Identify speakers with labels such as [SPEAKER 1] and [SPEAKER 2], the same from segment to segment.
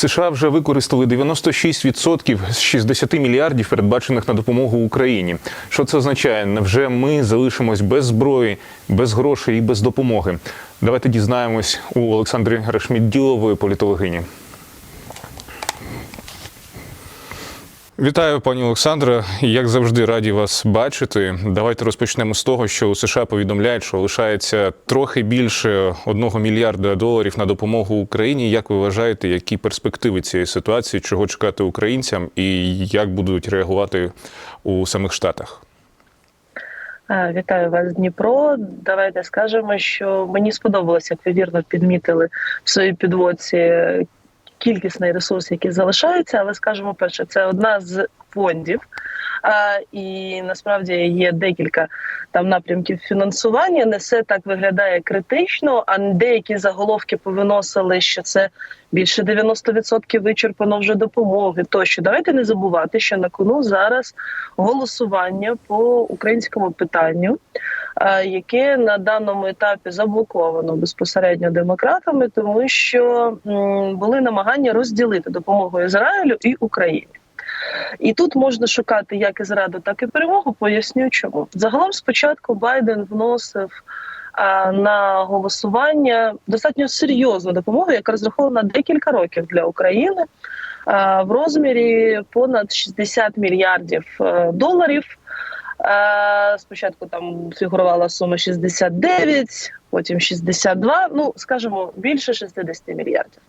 [SPEAKER 1] США вже використали 96% з 60 мільярдів, передбачених на допомогу Україні. Що це означає? Невже ми залишимось без зброї, без грошей і без допомоги? Давайте дізнаємось у Олександрі Решмідділової політологині. Вітаю, пані Олександра. Як завжди, раді вас бачити. Давайте розпочнемо з того, що у США повідомляють, що лишається трохи більше одного мільярда доларів на допомогу Україні. Як ви вважаєте, які перспективи цієї ситуації, чого чекати українцям, і як будуть реагувати у самих штатах?
[SPEAKER 2] Вітаю вас, Дніпро. Давайте скажемо, що мені сподобалося, як ви вірно підмітили в своїй підводці кількісний ресурс, який залишається, але скажемо перше, це одна з фондів. А, і насправді є декілька там напрямків фінансування. Не все так виглядає критично, а деякі заголовки повиносили, що це більше 90% вичерпано вже допомоги. Тощо давайте не забувати, що на кону зараз голосування по українському питанню, яке на даному етапі заблоковано безпосередньо демократами, тому що були намагання розділити допомогу Ізраїлю і Україні. І тут можна шукати як і зраду, так і перемогу. Поясню, чому загалом спочатку Байден вносив а, на голосування достатньо серйозну допомогу, яка розрахована декілька років для України а, в розмірі понад 60 мільярдів е, доларів. Е, Спочатку там фігурувала сума 69, потім 62, ну скажімо, більше 60 мільярдів.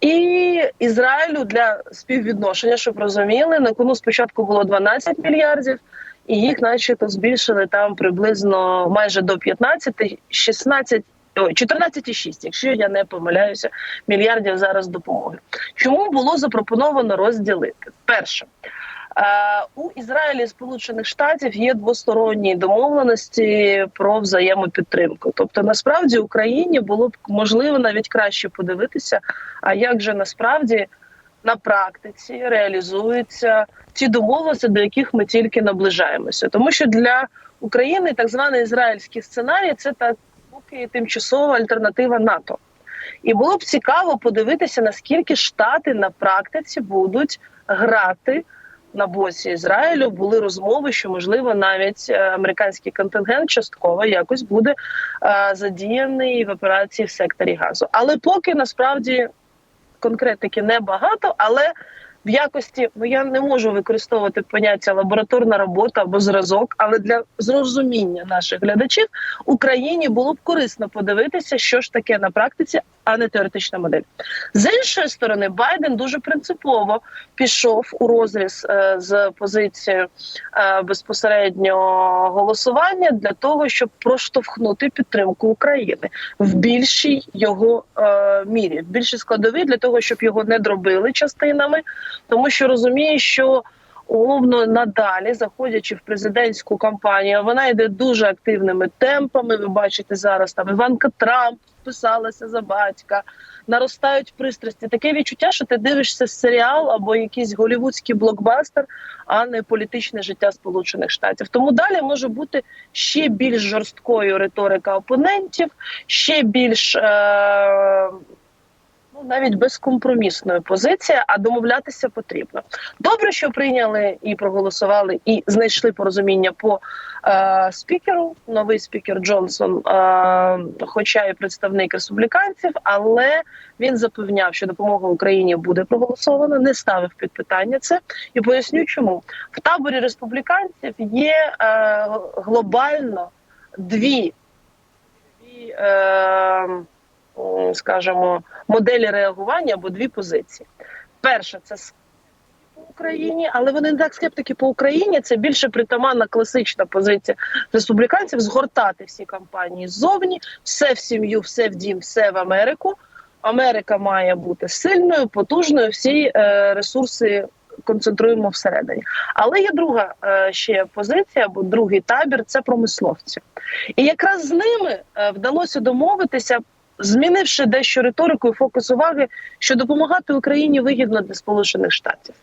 [SPEAKER 2] І Ізраїлю для співвідношення, щоб розуміли, на кону спочатку було 12 мільярдів, і їх, начебто, збільшили там приблизно майже до 15, 16 Ой, 14,6, якщо я не помиляюся, мільярдів зараз допомоги. Чому було запропоновано розділити? Перше, у Ізраїлі і Сполучених Штатів є двосторонні домовленості про взаємопідтримку. Тобто, насправді Україні було б можливо навіть краще подивитися, а як же насправді на практиці реалізуються ті домовленості, до яких ми тільки наближаємося, тому що для України так званий ізраїльський сценарій це так поки тимчасова альтернатива НАТО. І було б цікаво подивитися, наскільки штати на практиці будуть грати на боці Ізраїлю. Були розмови, що можливо навіть е, американський контингент частково якось буде е, задіяний в операції в секторі газу. Але поки насправді конкретики небагато, але в якості ну я не можу використовувати поняття лабораторна робота або зразок, але для зрозуміння наших глядачів Україні було б корисно подивитися, що ж таке на практиці, а не теоретична модель. З іншої сторони, Байден дуже принципово пішов у розріз е, з позицією е, безпосередньо голосування для того, щоб проштовхнути підтримку України в більшій його е, мірі, в більшій складовій для того, щоб його не дробили частинами, тому що розуміє, що умовно надалі, заходячи в президентську кампанію, вона йде дуже активними темпами. Ви бачите зараз там Іванка Трамп писалася за батька, наростають пристрасті. Таке відчуття, що ти дивишся серіал або якийсь голівудський блокбастер, а не політичне життя Сполучених Штатів. Тому далі може бути ще більш жорсткою риторика опонентів, ще більш. Е- навіть безкомпромісною позиція, а домовлятися потрібно. Добре, що прийняли і проголосували, і знайшли порозуміння по е, спікеру. Новий спікер Джонсон, е, хоча і представник республіканців, але він запевняв, що допомога Україні буде проголосована, не ставив під питання це. І поясню, чому в таборі республіканців є е, глобально дві. дві е, скажімо, моделі реагування або дві позиції. Перша це по Україні, але вони не так скептики по Україні. Це більше притаманна класична позиція республіканців згортати всі кампанії ззовні, все в сім'ю, все в дім, все в Америку. Америка має бути сильною, потужною. Всі е, ресурси концентруємо всередині. Але є друга е, ще позиція, або другий табір це промисловці. І якраз з ними е, вдалося домовитися змінивши дещо риторику і фокус уваги, що допомагати Україні вигідно для Сполучених Штатів.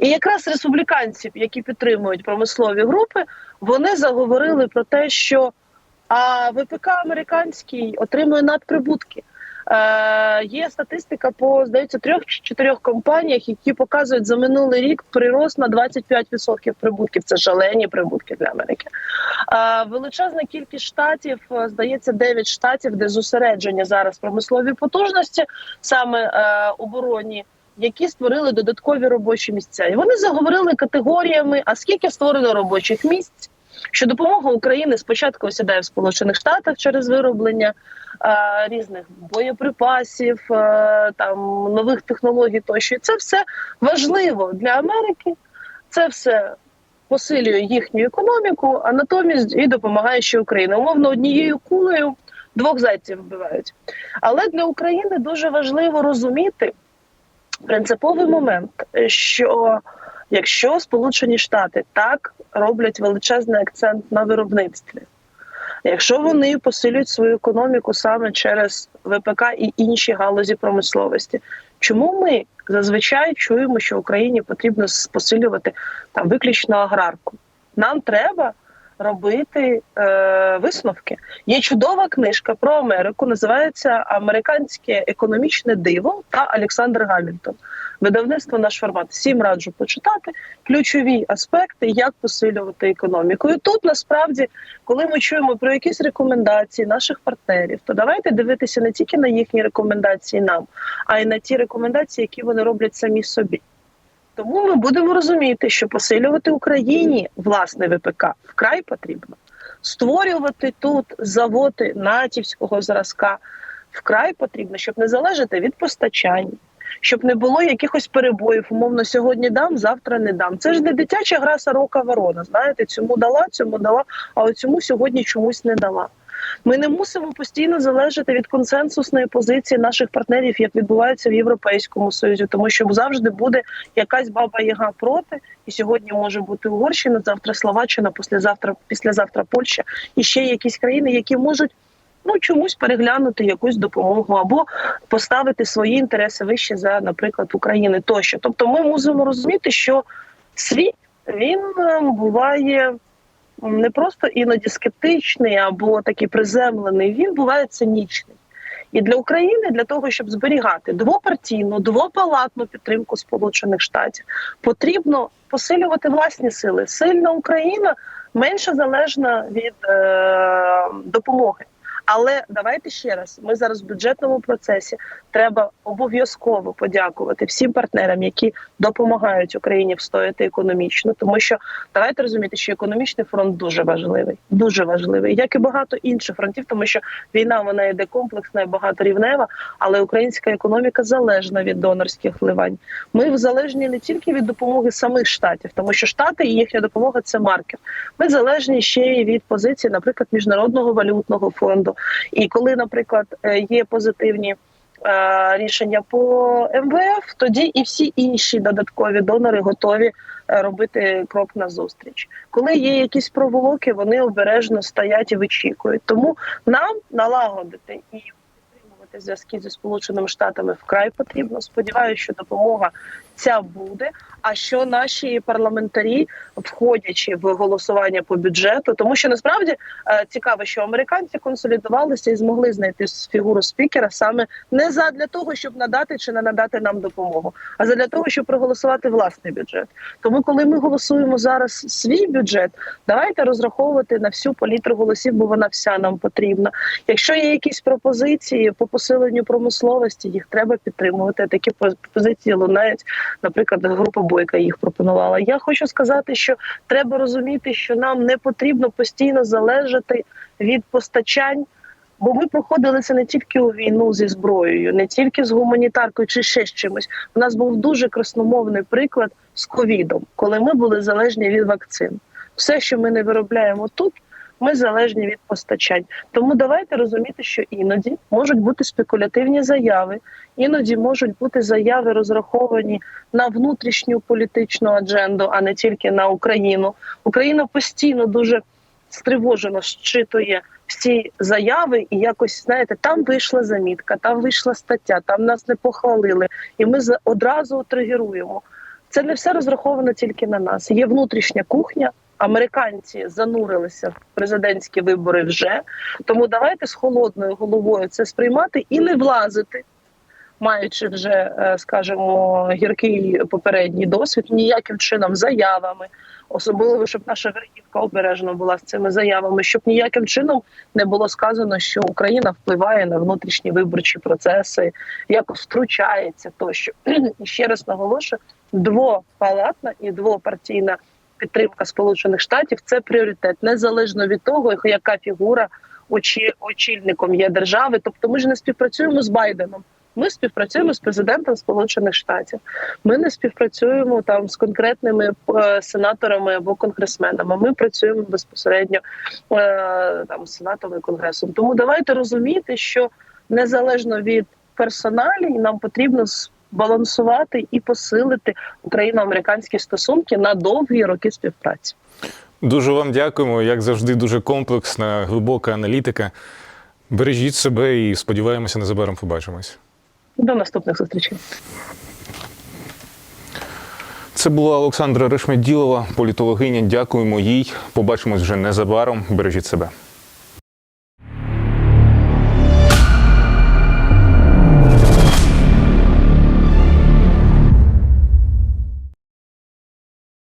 [SPEAKER 2] І якраз республіканців, які підтримують промислові групи, вони заговорили про те, що а ВПК американський отримує надприбутки. Е, є статистика по здається трьох чи чотирьох компаніях, які показують за минулий рік прирост на 25% прибутків. Це шалені прибутки для Америки. Е, величезна кількість штатів, е, здається, 9 штатів, де зосередження зараз промислові потужності, саме е, оборонні. Які створили додаткові робочі місця, і вони заговорили категоріями: а скільки створено робочих місць? Що допомога України спочатку осідає в Сполучених Штатах через вироблення е, різних боєприпасів, е, там нових технологій тощо. Це все важливо для Америки. Це все посилює їхню економіку, а натомість і допомагає ще Україні. Умовно, однією кулею двох зайців вбивають. Але для України дуже важливо розуміти принциповий момент, що якщо Сполучені Штати так роблять величезний акцент на виробництві. Якщо вони посилюють свою економіку саме через ВПК і інші галузі промисловості, чому ми зазвичай чуємо, що Україні потрібно посилювати там виключно аграрку? Нам треба робити е, висновки. Є чудова книжка про Америку, називається Американське економічне диво та Олександр Гамільтон. Видавництво наш формат. Всім раджу почитати ключові аспекти, як посилювати економіку. І тут насправді, коли ми чуємо про якісь рекомендації наших партнерів, то давайте дивитися не тільки на їхні рекомендації нам, а й на ті рекомендації, які вони роблять самі собі. Тому ми будемо розуміти, що посилювати Україні власне ВПК вкрай потрібно. Створювати тут заводи натівського зразка вкрай потрібно, щоб не залежати від постачань, щоб не було якихось перебоїв. Умовно, сьогодні дам, завтра не дам. Це ж не дитяча гра сорока ворона. Знаєте, цьому дала, цьому дала, а от цьому сьогодні чомусь не дала. Ми не мусимо постійно залежати від консенсусної позиції наших партнерів, як відбувається в Європейському Союзі, тому що завжди буде якась баба Яга проти, і сьогодні може бути Угорщина, завтра Словаччина, післязавтра, післязавтра Польща і ще якісь країни, які можуть ну чомусь переглянути якусь допомогу або поставити свої інтереси вище за, наприклад, України тощо. Тобто, ми мусимо розуміти, що світ він е, буває не просто іноді скептичний або такий приземлений, він буває цинічний. І для України для того, щоб зберігати двопартійну, двопалатну підтримку Сполучених Штатів, потрібно посилювати власні сили. Сильна Україна менше залежна від е, допомоги. Але давайте ще раз: ми зараз в бюджетному процесі треба обов'язково подякувати всім партнерам, які допомагають Україні встояти економічно, тому що давайте розуміти, що економічний фронт дуже важливий, дуже важливий, як і багато інших фронтів, тому що війна вона йде комплексна і багаторівнева, але українська економіка залежна від донорських вливань. Ми залежні не тільки від допомоги самих штатів, тому що штати і їхня допомога це маркер. Ми залежні ще й від позиції, наприклад, міжнародного валютного фонду. І коли, наприклад, е, є позитивні. е, Рішення по МВФ, тоді і всі інші додаткові донори готові е, робити крок назустріч. Коли є якісь проволоки, вони обережно стоять і вичікують. Тому нам налагодити і підтримувати зв'язки зі сполученими штатами вкрай потрібно. Сподіваюся, що допомога ця буде. А що наші парламентарі, входячи в голосування по бюджету, тому що насправді е, цікаво, що американці консолідувалися і змогли знайти фігуру спікера саме не задля того, щоб надати чи не надати нам допомогу, а задля того, щоб проголосувати власний бюджет. Тому, коли ми голосуємо зараз свій бюджет, давайте розраховувати на всю палітру голосів, бо вона вся нам потрібна. Якщо є якісь пропозиції по посиленню промисловості, їх треба підтримувати. Такі позиції лунають, наприклад, група Бойка їх пропонувала. Я хочу сказати, що треба розуміти, що нам не потрібно постійно залежати від постачань. Бо ми проходили це не тільки у війну зі зброєю, не тільки з гуманітаркою чи ще з чимось. У нас був дуже красномовний приклад з ковідом, коли ми були залежні від вакцин. Все, що ми не виробляємо тут, ми залежні від постачань. Тому давайте розуміти, що іноді можуть бути спекулятивні заяви, іноді можуть бути заяви розраховані на внутрішню політичну адженду, а не тільки на Україну. Україна постійно дуже стривожено щитує всі заяви, і якось знаєте, там вийшла замітка, там вийшла стаття, там нас не похвалили, і ми одразу тригеруємо. Це не все розраховано тільки на нас. Є внутрішня кухня Американці занурилися в президентські вибори вже. Тому давайте з холодною головою це сприймати і не влазити, маючи вже, е, скажімо, гіркий попередній досвід, ніяким чином заявами, особливо, щоб наша верхівка обережно була з цими заявами, щоб ніяким чином не було сказано, що Україна впливає на внутрішні виборчі процеси, якось втручається тощо. Ще раз наголошую: двопалатна і двопартійна підтримка Сполучених Штатів це пріоритет, незалежно від того, яка фігура очі- очільником є держави. Тобто, ми ж не співпрацюємо з Байденом. Ми співпрацюємо з президентом Сполучених Штатів. Ми не співпрацюємо там з конкретними е, сенаторами або конгресменами. Ми працюємо безпосередньо е, там з сенатом і конгресом. Тому давайте розуміти, що незалежно від персоналій, нам потрібно збалансувати і посилити україно-американські стосунки на довгі роки співпраці.
[SPEAKER 1] Дуже вам дякуємо. Як завжди, дуже комплексна, глибока аналітика. Бережіть себе і сподіваємося, незабаром побачимось.
[SPEAKER 2] До наступних зустрічей.
[SPEAKER 1] Це була Олександра Решмеділова, політологиня. Дякуємо їй. Побачимось вже незабаром. Бережіть себе.